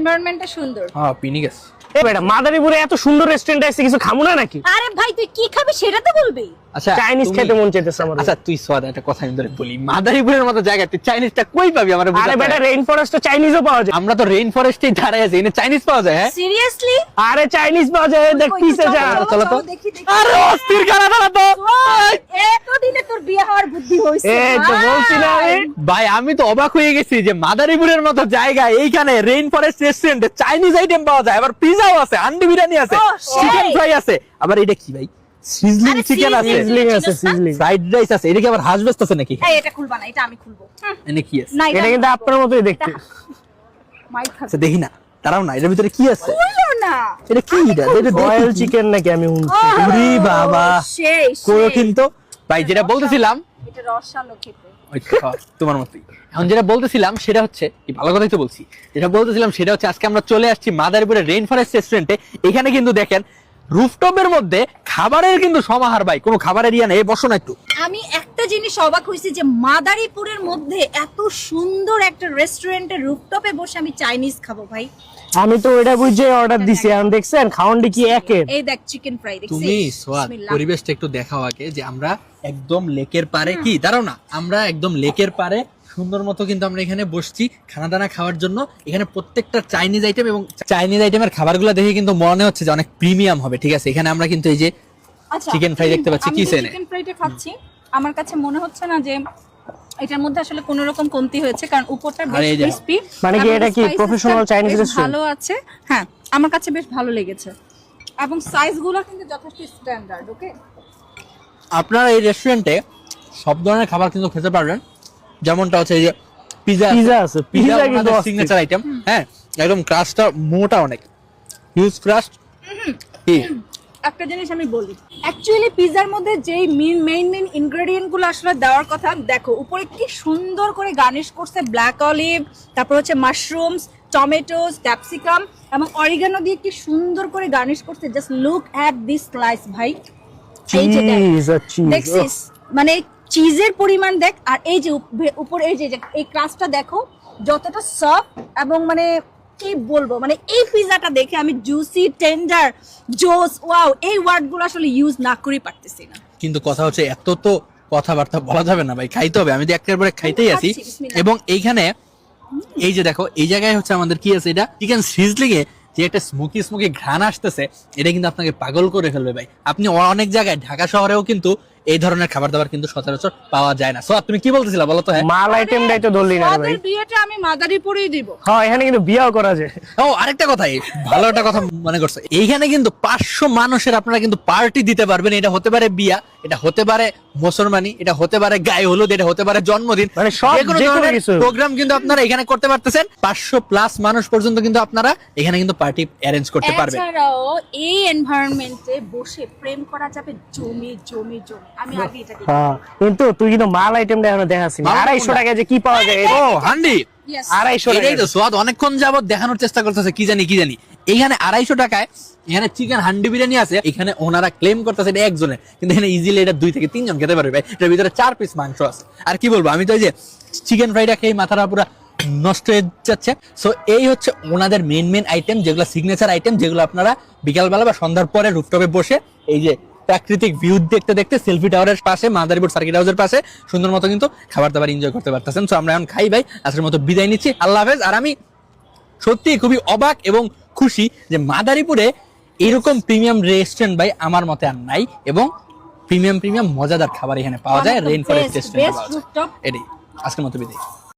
এনভায়রনমেন্টটা সুন্দর। হ্যাঁ পিনি গেছে এ বেটা মাদারীপুরে এত সুন্দর রেস্টুরেন্ট আছে কিছু খামু না নাকি? আরে ভাই তুই কি খাবি সেটা তো বলবি। আচ্ছা চাইনিজ খেতে মন চাইতেছে আমার আচ্ছা তুই সোয়াদ একটা কথা আমি ধরে বলি। মাদারীপুরের মতো জায়গায় তুই চাইনিজটা কই পাবি আমার আরে বেটা রেইন ফরেস্ট চাইনিজও পাওয়া যায়। আমরা তো রেইন ফরেস্টেই দাঁড়ায় আছি এখানে চাইনিজ পাওয়া যায় হ্যাঁ? সিরিয়াসলি আরে চাইনিজ পাওয়া যায় দেখ পিছে যা। চলো তো। দেখি দেখি। আরে অস্থির খানা দাঁড়া তো। এতদিনে তোর বিয়ে হওয়ার বুদ্ধি হইছে এই তো ভাই। বলছি না আমি। ভাই আমি তো অবাক হয়ে গেছি যে মাদারীপুরের মতো জায়গা এইখানে রেইন ফরেস্ট রেস্টুরেন্টে চাইনিজ আইটেম পাওয়া যায় আবার পিজাও আছে আন্ডি বিরিয়ানি আছে চিকেন ফ্রাই আছে। আবার এটা কি ভাই? সিজলিং চিকেন আছে। সিজলিং আছে সিজলিং ফ্রাইড রাইস আছে এটা কি আবার হাঁস বেস্ট আছে নাকি? এই এটা খুলবা না এটা আমি খুলবো। এনে কি আছে? এটা কিন্তু আপনার মতোই দেখতে। মাইক খাবে। আচ্ছা দেখি না দাঁড়াও না এটার ভিতরে কি আছে? না। এটা কি এটা? এটা কি? চিকেন নাকি আমি শুনছি? উরি বাবা। করো। কিন্তু। ভাই যেটা বলতেছিলাম এটা রসালো খেতে। তোমার মতোই। এখন যেটা বলতেছিলাম সেটা হচ্ছে কি ভালো কথাই তো বলছি। যেটা বলতেছিলাম সেটা হচ্ছে আজকে আমরা চলে আসছি মাদারীপুরের রেইন ফরেস্ট রেস্টুরেন্টে এখানে কিন্তু দেখেন রুফটপের মধ্যে খাবারের কিন্তু সমাহার ভাই। কোনো খাবারের ইয়া নেই। বসো না একটু। আমি একটা জিনিস অবাক হয়েছি যে মাদারীপুরের মধ্যে এত সুন্দর একটা রেস্টুরেন্টের রুফটপে বসে আমি চাইনিজ খাব ভাই। আমি তো ওটা বুঝে অর্ডার দিছি এখন দেখছেন খাওয়ানটি কি একের এই দেখ চিকেন ফ্রাই দেখছিস তুমি সোয়াদ পরিবেশটা একটু দেখাও আগে যে আমরা একদম লেকের পারে কি? দাঁড়াও না আমরা একদম লেকের পারে সুন্দর মতো কিন্তু আমরা এখানে বসছি খানা দানা খাওয়ার জন্য। এখানে প্রত্যেকটা চাইনিজ আইটেম এবং চাইনিজ আইটেমের খাবারগুলো দেখে কিন্তু মনে হচ্ছে যে অনেক প্রিমিয়াম হবে ঠিক আছে? এখানে আমরা কিন্তু এই যে আচ্ছা chicken fry দেখতে পাচ্ছি, কি সেনে? চিকেন ফ্রাইটা খাচ্ছি আমার কাছে মনে হচ্ছে না যে এটার মধ্যে আসলে কোনো রকম কমতি হয়েছে কারণ উপরটা বেশ ক্রিস্পি মানে কি এটা কি professional Chinese restaurant? ভালো আছে। হ্যাঁ আমার কাছে বেশ ভালো লেগেছে। এবং সাইজগুলো কিন্তু যথেষ্ট স্ট্যান্ডার্ড ওকে আপনারা এই রেস্টুরেন্টে সব ধরনের খাবার কিন্তু খেতে পারবেন। যেমনটা হচ্ছে এই যে পিজা পিজা আছে পিজা কিন্তু সিগনেচার আইটেম হ্যাঁ? একদম ক্রাস্টটা মোটা অনেক। হিউজ ক্রাস্ট কি? একটা জিনিস আমি বলি। অ্যাকচুয়ালি পিজার মধ্যে যেই মেইন মেইন মেইন ইনগ্রেডিয়েন্টগুলো আসলে দেওয়ার কথা দেখো উপরে কি সুন্দর করে গার্নিশ করছে ব্ল্যাক অলিভ তারপর হচ্ছে মাশরুমস টমেটোস ক্যাপসিকাম এবং অরিগানো দিয়ে কি সুন্দর করে গার্নিশ করছে। Just look at this slice ভাই। এই যে দেখছিস? মানে চিজের পরিমাণ দেখ আর এই যে উপর এই যে এই ক্রাস্টটা দেখো যতটা সফট এবং মানে কি বলব মানে এই পিজাটা দেখে আমি জুসি টেন্ডার জোস ওয়াও এই ওয়ার্ডগুলো আসলে ইউজ না করে পারতেছি না। কিন্তু কথা হচ্ছে এত তো কথাবার্তা বলা যাবে না ভাই খাইতে হবে আমি তো একটার পরে খাইতেই আছি। এবং এইখানে এই যে দেখো এই জায়গায় হচ্ছে আমাদের কি আছে এটা? চিকেন সিজলিং এ যে একটা স্মোকি স্মোকি ঘ্রাণ আসতেছে এটা কিন্তু আপনাকে পাগল করে ফেলবে ভাই। আপনি অনেক জায়গায় ঢাকা শহরেও কিন্তু এই ধরনের খাবার দাবার কিন্তু সচরাচর পাওয়া যায় না। সো তুমি কি বলতেছিলা বলো তো হ্যাঁ? মাল আইটেমটাই তো ধরলি না ভাই। বিয়েটা আমি মাদারীপুরেই দিব। হ্যাঁ এখানে কিন্তু বিয়াও করা যায়। ও আরেকটা কথা ভালো একটা কথা মনে করছ। এইখানে কিন্তু পাঁচশো মানুষের আপনারা কিন্তু পার্টি দিতে পারবেন। এটা হতে পারে বিয়া এটা হতে পারে মুসলমানি এটা হতে পারে গায়ে হলুদ এটা হতে পারে জন্মদিন। মানে সব যে কোনো কিছু। প্রোগ্রাম কিন্তু আপনারা এখানে করতে পারতেছেন। পাঁচশো প্লাস মানুষ পর্যন্ত কিন্তু আপনারা এখানে কিন্তু পার্টি অ্যারেঞ্জ করতে পারবেন। এছাড়াও এই এনভায়রনমেন্টে বসে প্রেম করা যাবে জমি জমি জমি। আমি আগে এটা দেখি। হ্যাঁ কিন্তু তুই কিন্তু মাল আইটেমটা এখনও দেখাচ্ছিস আড়াইশো টাকা যে কি পাওয়া যায় ও হান্ডি? আড়াইশো এটাই তো সোয়াদ অনেকক্ষণ যাবত দেখানোর চেষ্টা করতেছে কি জানি কি জানি। এখানে আড়াইশো টাকায় এখানে চিকেন হান্ডি বিরিয়ানি আছে এখানে ওনারা ক্লেম করতেছে এটা একজনের। কিন্তু এখানে ইজিলি এটা দুই থেকে তিনজন খেতে পারবে ভাই। এটার ভিতরে চার পিস মাংস আছে। আর কি বলব আমি তো এই যে চিকেন ফ্রাইটা খেয়ে মাথাটা পুরো নষ্ট হয়ে যাচ্ছে। সো এই হচ্ছে ওনাদের মেন মেন আইটেম যেগুলো সিগনেচার আইটেম যেগুলো আপনারা বিকালবেলা বা সন্ধ্যার পরে রুফটপে বসে এই যে প্রাকৃতিক ভিউ দেখতে দেখতে সেলফি টাওয়ারের পাশে মাদারীপুর সার্কিট হাউসের পাশে সুন্দর মতো কিন্তু খাবার দাবার এনজয় করতে পারতেছেন। তো আমরা এখন খাই ভাই আজকের মতো বিদায় নিচ্ছি। আল্লাহ হাফেজ। আর আমি সত্যি খুবই অবাক এবং খুশি যে মাদারীপুরে এরকম প্রিমিয়াম রেস্টুরেন্ট ভাই আমার মতে আর নাই এবং প্রিমিয়াম প্রিমিয়াম মজাদার খাবার এখানে পাওয়া যায়। রেইন ফরেস্ট রেস্টুরেন্ট এটাই। আজকের মতো বিদায়।